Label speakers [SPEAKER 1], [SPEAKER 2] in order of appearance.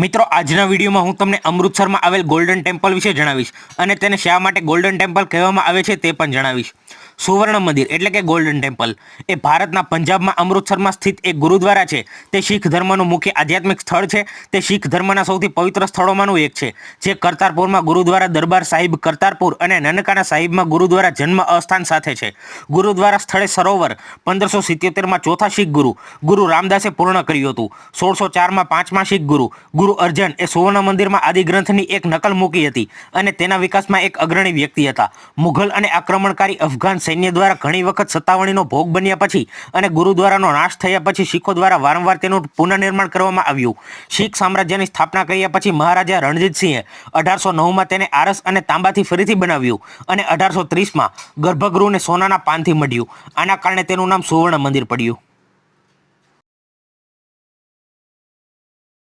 [SPEAKER 1] મિત્રો, આજના વિડીયોમાં હું તમને અમૃતસરમાં આવેલ ગોલ્ડન ટેમ્પલ વિશે જણાવીશ અને તેને શા માટે ગોલ્ડન ટેમ્પલ કહેવામાં આવે છે તે પણ જણાવીશ. સુવર્ણ મંદિર એટલે કે ગોલ્ડન ટેમ્પલ એ ભારતના પંજાબમાં અમૃતસરમાં સ્થિત એક ગુરુદ્વારા છે. તે શીખ ધર્મનું મુખ્ય આધ્યાત્મિક સ્થળ છે. તે શીખ ધર્મના સૌથી પવિત્ર સ્થળોમાંનું એક છે, જે કરતારપુરમાં ગુરુદ્વારા દરબાર સાહિબ કરતારપુર અને નનકાના સાહિબમાં ગુરુદ્વારા જન્મ અસ્થાન સાથે છે. ગુરુદ્વારા સ્થળે સરોવર, પંદરસો સિત્યોતેરમાં ચોથા શીખ ગુરુ ગુરુ રામદાસે પૂર્ણ કર્યું હતું. સોળસો ચારમાં પાંચમા શીખ ગુરુ ગુરુ અર્જન એ સુવર્ણ મંદિરમાં આદિ ગ્રંથની એક નકલ મૂકી હતી અને તેના વિકાસમાં એક અગ્રણી વ્યક્તિ હતા. મુઘલ અને આક્રમણકારી અફઘાન સૈન્ય દ્વારા ઘણી વખત સત્તાવણીનો ભોગ બન્યા પછી અને ગુરુદ્વારાનો નાશ થયા પછી શીખો દ્વારા વારંવાર તેનું પુનઃનિર્માણ કરવામાં આવ્યું. શીખ સામ્રાજ્યની સ્થાપના કર્યા પછી મહારાજા રણજીતસિંહે અઢારસો નવમાં તેને આરસ અને તાંબાથી ફરીથી બનાવ્યું અને અઢારસો ત્રીસમાં ગર્ભગૃહને સોનાના પાનથી મઢ્યું આના કારણે તેનું નામ સુવર્ણ મંદિર પડ્યું.